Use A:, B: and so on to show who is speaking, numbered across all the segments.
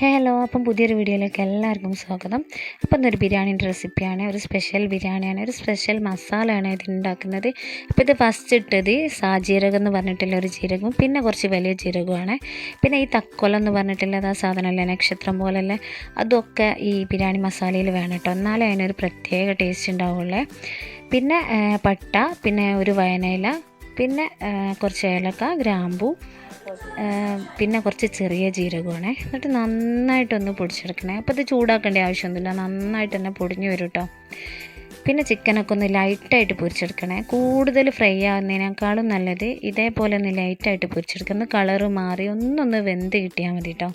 A: Hello അപ്പം പുതിയൊരു വീഡിയോയിലേക്ക് എല്ലാവർക്കും സ്വാഗതം. അപ്പം ഇന്നൊരു ബിരിയാണിന്റെ റെസിപ്പിയാണ് ഒരു സ്പെഷ്യൽ ബിരിയാണിയാണ് ഒരു സ്പെഷ്യൽ മസാലയാണ് ഇത് ഉണ്ടാക്കുന്നത്. അപ്പോൾ ഇത് ഫസ്റ്റ് ഇട്ടത് സാജീരകം എന്ന് പറഞ്ഞിട്ടുള്ള ഒരു ജീരകവും പിന്നെ കുറച്ച് വലിയ ജീരകമാണ് പിന്നെ ഈ തക്കോലം എന്ന് പറഞ്ഞിട്ടുള്ളത് ആ സാധനമല്ലേ നക്ഷത്രം പോലല്ലേ അതൊക്കെ ഈ ബിരിയാണി മസാലയിൽ വേണം കേട്ടോ. എന്നാലേ അതിനൊരു പ്രത്യേക ടേസ്റ്റ് ഉണ്ടാവുള്ളേ. പിന്നെ പട്ട പിന്നെ ഒരു വയനയില പിന്നെ കുറച്ച് ഏലക്ക ഗ്രാമ്പു പിന്നെ കുറച്ച് ചെറിയ ജീരകമാണേ. എന്നിട്ട് നന്നായിട്ടൊന്ന് പൊടിച്ചെടുക്കണേ. അപ്പോൾ ഇത് ചൂടാക്കേണ്ട ആവശ്യമൊന്നുമില്ല. നന്നായിട്ട് തന്നെ പൊടിഞ്ഞു വരും കേട്ടോ പിന്നെ ചിക്കനൊക്കെ ഒന്ന് ലൈറ്റായിട്ട് പൊരിച്ചെടുക്കണേ. കൂടുതൽ ഫ്രൈ ആകുന്നതിനേക്കാളും നല്ലത് ഇതേപോലെ ഒന്ന് ലൈറ്റായിട്ട് പൊരിച്ചെടുക്കുന്ന കളറ് മാറി ഒന്നൊന്ന് വെന്ത് കിട്ടിയാൽ മതി കേട്ടോ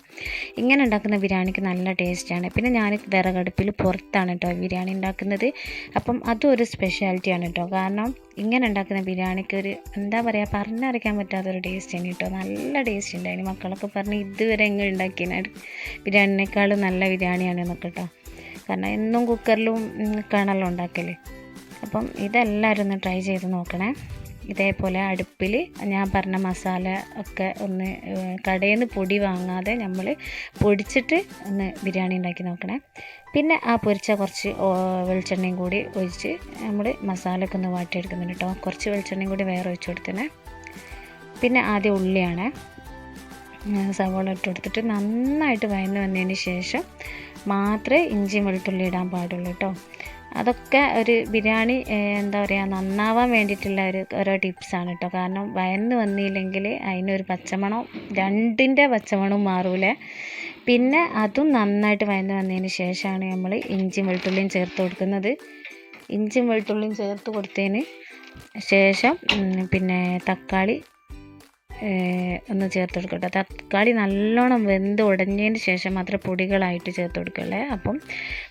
A: ഇങ്ങനെ ഉണ്ടാക്കുന്ന ബിരിയാണിക്ക് നല്ല ടേസ്റ്റാണ് പിന്നെ ഞാൻ വിറകടുപ്പിൽ പുറത്താണ് കേട്ടോ ബിരിയാണി ഉണ്ടാക്കുന്നത്. അപ്പം അതും ഒരു സ്പെഷ്യാലിറ്റിയാണ് കേട്ടോ കാരണം ഇങ്ങനെ ഉണ്ടാക്കുന്ന ബിരിയാണിക്ക് ഒരു എന്താ പറയുക പറഞ്ഞറിയിക്കാൻ പറ്റാത്തൊരു ടേസ്റ്റ് ആണ് കേട്ടോ നല്ല ടേസ്റ്റ് ഉണ്ടായിരുന്നു മക്കളൊക്കെ പറഞ്ഞ് ഇതുവരെ എങ്ങനെ ഉണ്ടാക്കിയ ബിരിയാണിനേക്കാളും നല്ല ബിരിയാണിയാണ് എന്നൊക്കെ കേട്ടോ കാരണം എന്നും കുക്കറിലും കാണല്ലോ ഉണ്ടാക്കല്ലേ അപ്പം ഇതെല്ലാവരും ഒന്ന് ട്രൈ ചെയ്ത് നോക്കണേ. ഇതേപോലെ അടുപ്പിൽ ഞാൻ പറഞ്ഞ മസാല ഒക്കെ ഒന്ന് കടയിൽ നിന്ന് പൊടി വാങ്ങാതെ നമ്മൾ പൊടിച്ചിട്ട് ഒന്ന് ബിരിയാണി ഉണ്ടാക്കി നോക്കണേ. പിന്നെ ആ പൊരിച്ച കുറച്ച് വെളിച്ചെണ്ണയും കൂടി ഒഴിച്ച് നമ്മൾ മസാലയൊക്കെ ഒന്ന് വാട്ടിയെടുക്കുന്നുണ്ട് കേട്ടോ. കുറച്ച് വെളിച്ചെണ്ണയും കൂടി വേറെ ഒഴിച്ച് കൊടുത്തേ പിന്നെ ആദ്യം ഉള്ളിയാണ്. സവോള ഇട്ട് കൊടുത്തിട്ട് നന്നായിട്ട് വയന്ന് വന്നതിന് ശേഷം മാത്രമേ ഇഞ്ചിയും വെളുത്തുള്ളി ഇടാൻ പാടുള്ളൂ കേട്ടോ. അതൊക്കെ ഒരു ബിരിയാണി എന്താ പറയുക നന്നാവാൻ വേണ്ടിയിട്ടുള്ള ഒരു ഓരോ ടിപ്സാണ് കേട്ടോ. കാരണം വയന്ന് വന്നില്ലെങ്കിൽ അതിനൊരു പച്ചമണം രണ്ടിന്റെ പച്ചമണവും മാറൂലേ. പിന്നെ അതും നന്നായിട്ട് വയന്ന് വന്നതിന് ശേഷമാണ് നമ്മൾ ഇഞ്ചിയും വെളുത്തുള്ളിയും ചേർത്ത് കൊടുക്കുന്നത്. ഇഞ്ചിയും വെളുത്തുള്ളിയും ചേർത്ത് കൊടുത്തതിന് ശേഷം പിന്നെ തക്കാളി ഒന്ന് ചേർത്ത് കൊടുക്കട്ടെ. തക്കാളി നല്ലോണം വെന്ത് ഉടഞ്ഞതിന് ശേഷം മാത്രമേ പൊടികളായിട്ട് ചേർത്ത് കൊടുക്കുള്ളേ അപ്പം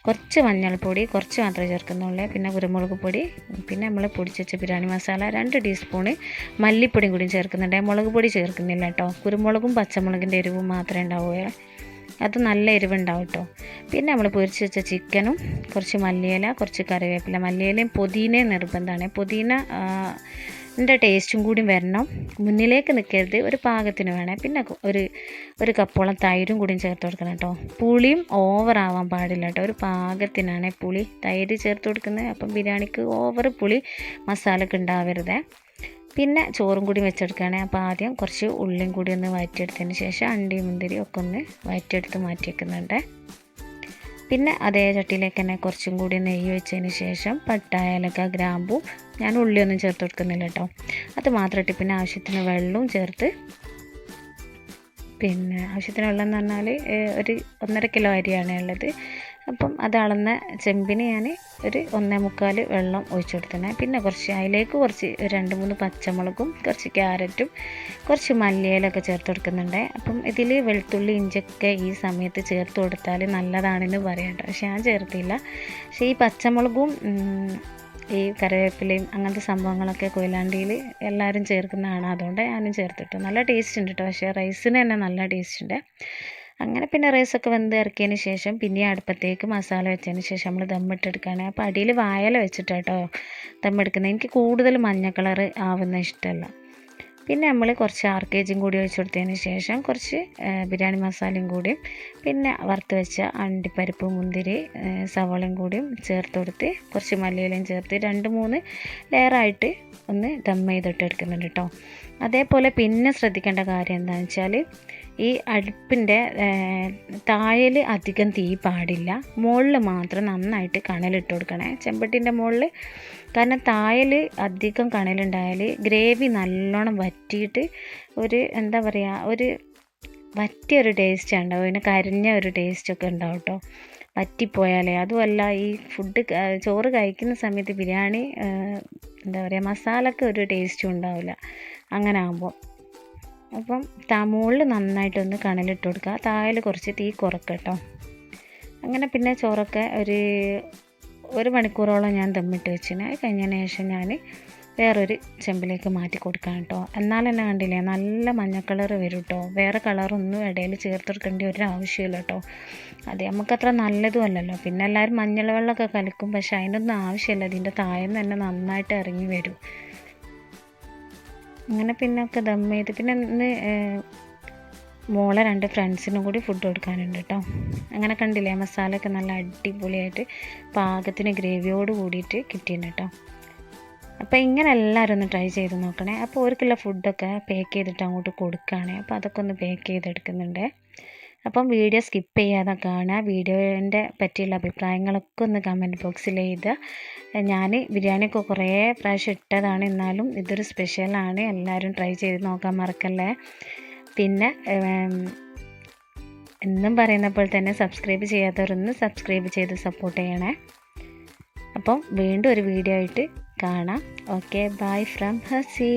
A: കുറച്ച് മഞ്ഞൾപ്പൊടി കുറച്ച് മാത്രമേ ചേർക്കുന്നുള്ളൂ. പിന്നെ കുരുമുളക് പൊടി പിന്നെ നമ്മൾ പൊടിച്ച് വെച്ച ബിരിയാണി മസാല രണ്ട് ടീസ്പൂണ് മല്ലിപ്പൊടിയും കൂടി ചേർക്കുന്നുണ്ട്. മുളക് പൊടി ചേർക്കുന്നില്ല കേട്ടോ. കുരുമുളകും പച്ചമുളകിന്റെ എരിവും മാത്രമേ ഉണ്ടാവുകയുള്ളൂ. അത് നല്ല എരിവുണ്ടാവും കേട്ടോ. പിന്നെ നമ്മൾ പൊരിച്ച് വെച്ച ചിക്കനും കുറച്ച് മല്ലിയില കുറച്ച് കറിവേപ്പില. മല്ലിയിലയും പുതിനയും നിർബന്ധമാണ്. പുതിന ന്റെ ടേസ്റ്റും കൂടി വരണം. മുന്നിലേക്ക് നിൽക്കരുത്. ഒരു പാകത്തിന് വേണേ. പിന്നെ ഒരു ഒരു കപ്പോളം തൈരും കൂടിയും ചേർത്ത് കൊടുക്കണം കേട്ടോ. പുളിയും ഓവർ ആവാൻ പാടില്ല കേട്ടോ. ഒരു പാകത്തിനാണ് പുളി തൈര് ചേർത്ത് കൊടുക്കുന്നത്. അപ്പം ബിരിയാണിക്ക് ഓവർ പുളി മസാലക്ക് ഉണ്ടാവരുതേ. പിന്നെ ചോറും കൂടി വെച്ചെടുക്കുകയാണെങ്കിൽ അപ്പോൾ ആദ്യം കുറച്ച് ഉള്ളിയും കൂടി ഒന്ന് വഴറ്റിയെടുത്തതിന് ശേഷം അണ്ടി മുന്തിരി ഒക്കെ ഒന്ന് വഴറ്റിയെടുത്ത് മാറ്റി വെക്കുന്നുണ്ട് പിന്നെ അതേ ചട്ടിയിലേക്ക് തന്നെ കുറച്ചും കൂടി നെയ്യ് വെച്ചതിന് ശേഷം പട്ട ഏലക്ക ഗ്രാമ്പു ഞാൻ ഉള്ളിയൊന്നും ചേർത്ത് കൊടുക്കുന്നില്ല കേട്ടോ. അത് മാത്രമായിട്ട് പിന്നെ ആവശ്യത്തിന് വെള്ളവും ചേർത്ത് പിന്നെ ആവശ്യത്തിന് വെള്ളം എന്ന് പറഞ്ഞാൽ ഒരു ഒന്നര കിലോ അരിയാണ് ഉള്ളത്. അപ്പം അത് അളന്ന ചെമ്പിന് ഞാൻ ഒരു ഒന്നേ മുക്കാൽ വെള്ളം ഒഴിച്ചു കൊടുത്തേ പിന്നെ കുറച്ച് അതിലേക്ക് കുറച്ച് രണ്ട് മൂന്ന് പച്ചമുളകും കുറച്ച് ക്യാരറ്റും കുറച്ച് മല്ലിയിലൊക്കെ ചേർത്ത് കൊടുക്കുന്നുണ്ട്. അപ്പം ഇതിൽ വെളുത്തുള്ളി ഇഞ്ചൊക്കെ ഈ സമയത്ത് ചേർത്ത് കൊടുത്താൽ നല്ലതാണെന്ന് പറയാം കേട്ടോ. പക്ഷെ ഞാൻ ചേർത്തില്ല. പക്ഷേ ഈ പച്ചമുളകും ഈ കറിവേപ്പിലയും അങ്ങനത്തെ സംഭവങ്ങളൊക്കെ കൊയിലാണ്ടിയിൽ എല്ലാവരും ചേർക്കുന്നതാണ്. അതുകൊണ്ട് ഞാനും ചേർത്തിട്ടു. നല്ല ടേസ്റ്റ് ഉണ്ട് കേട്ടോ. പക്ഷേ റൈസിന് തന്നെ നല്ല ടേസ്റ്റ് ഉണ്ട്. അങ്ങനെ പിന്നെ റൈസൊക്കെ വെന്ത് ഇറക്കിയതിന് ശേഷം പിന്നെ അടുപ്പത്തേക്ക് മസാല വെച്ചതിന് ശേഷം നമ്മൾ ദമ്മിട്ടെടുക്കുകയാണ് അപ്പോൾ അടിയിൽ വായല വെച്ചിട്ടാട്ടോ ദമ്മെടുക്കുന്നത് എനിക്ക് കൂടുതൽ മഞ്ഞ കളറ് ആവുന്ന ഇഷ്ടമല്ല പിന്നെ നമ്മൾ കുറച്ച് ആർ കെ ജിയും കൂടി ഒഴിച്ചു കൊടുത്തതിന് ശേഷം കുറച്ച് ബിരിയാണി മസാലയും കൂടിയും പിന്നെ വറുത്ത് വെച്ച അണ്ടിപ്പരിപ്പ് മുന്തിരി സവോളയും കൂടിയും ചേർത്ത് കൊടുത്ത് കുറച്ച് മല്ലിയിലയും ചേർത്ത് രണ്ട് മൂന്ന് ലെയറായിട്ട് ഒന്ന് ദം ചെയ്തിട്ട് എടുക്കുന്നുണ്ട് കേട്ടോ അതേപോലെ പിന്നെ ശ്രദ്ധിക്കേണ്ട കാര്യം എന്താണെന്ന് വെച്ചാൽ ഈ അടുപ്പിന്റെ തായൽ അധികം തീ പാടില്ല. മുകളിൽ മാത്രം നന്നായിട്ട് കണലിട്ട് കൊടുക്കണേ. ചെമ്പട്ടിന്റെ മുകളിൽ കാരണം തായൽ അധികം കണലുണ്ടായാൽ ഗ്രേവി നല്ലോണം വറ്റിയിട്ട് ഒരു എന്താ പറയുക ഒരു വറ്റിയ ഒരു ടേസ്റ്റ് ഉണ്ടാവും. പിന്നെ കരിഞ്ഞ ഒരു ടേസ്റ്റൊക്കെ ഉണ്ടാവും കേട്ടോ വറ്റിപ്പോയാലേ. അതുമല്ല ഈ ഫുഡ് ചോറ് കഴിക്കുന്ന സമയത്ത് ബിരിയാണി എന്താ പറയുക മസാലക്ക് ഒരു ടേസ്റ്റും ഉണ്ടാവില്ല. അങ്ങനെ ആകുമ്പോൾ അപ്പം തമോളിൽ നന്നായിട്ടൊന്ന് കണലിട്ട് കൊടുക്കുക. താഴെ കുറച്ച് തീ കുറക്കട്ടോ കേട്ടോ. അങ്ങനെ പിന്നെ ചോറൊക്കെ ഒരു ഒരു മണിക്കൂറോളം ഞാൻ ദമ്മിട്ട് വെച്ചിന്. അത് കഴിഞ്ഞതിന് ശേഷം ഞാൻ വേറൊരു ചെമ്പിലേക്ക് മാറ്റി കൊടുക്കാം കേട്ടോ. എന്നാൽ തന്നെ കണ്ടില്ലേ നല്ല മഞ്ഞ കളർ വരും കേട്ടോ. വേറെ കളറൊന്നും ഇടയിൽ ചേർത്ത് കൊടുക്കേണ്ട ഒരു ആവശ്യമില്ല കേട്ടോ. അത് നമുക്കത്ര നല്ലതും അല്ലല്ലോ. പിന്നെ എല്ലാവരും മഞ്ഞൾ വെള്ളമൊക്കെ കലക്കും പക്ഷേ അതിനൊന്നും ആവശ്യമില്ല. ഇതിന്റെ തായം തന്നെ നന്നായിട്ട് ഇറങ്ങി വരും. അങ്ങനെ പിന്നെ ഒക്കെ ദം ചെയ്ത്. പിന്നെ ഇന്ന് മോളെ രണ്ട് ഫ്രണ്ട്സിനും കൂടി ഫുഡ് കൊടുക്കാനുണ്ട് കേട്ടോ അങ്ങനെ കണ്ടില്ലേ മസാല ഒക്കെ നല്ല അടിപൊളിയായിട്ട് പാകത്തിന് ഗ്രേവിയോട് കൂടിയിട്ട് കിട്ടിയിട്ടുണ്ട് കേട്ടോ അപ്പോൾ ഇങ്ങനെ എല്ലാവരും ഒന്ന് ട്രൈ ചെയ്ത് നോക്കണേ. അപ്പോൾ ഒരു കിലോ ഫുഡൊക്കെ പാക്ക് ചെയ്തിട്ട് അങ്ങോട്ട് കൊടുക്കുകയാണ് അപ്പോൾ അതൊക്കെ ഒന്ന് പാക്ക് ചെയ്തെടുക്കുന്നുണ്ട്. അപ്പം വീഡിയോ സ്കിപ്പ് ചെയ്യാതെ കാണുക. വീഡിയോന്റെ പറ്റിയുള്ള അഭിപ്രായങ്ങളൊക്കെ ഒന്ന് കമന്റ് ബോക്സിൽ എഴുതുക. ഞാൻ ബിരിയാണിയൊക്കെ കുറേ പ്രാവശ്യം ഇട്ടതാണ്. എന്നാലും ഇതൊരു സ്പെഷ്യലാണ് എല്ലാവരും ട്രൈ ചെയ്ത് നോക്കാൻ മറക്കല്ലേ? പിന്നെ എന്നും പറയുന്ന പോലെ തന്നെ സബ്സ്ക്രൈബ് ചെയ്യാത്തവരൊന്ന് സബ്സ്ക്രൈബ് ചെയ്ത് സപ്പോർട്ട് ചെയ്യണേ. അപ്പം വീണ്ടും ഒരു വീഡിയോ ആയിട്ട് കാണാം. Okay bye from Hasi.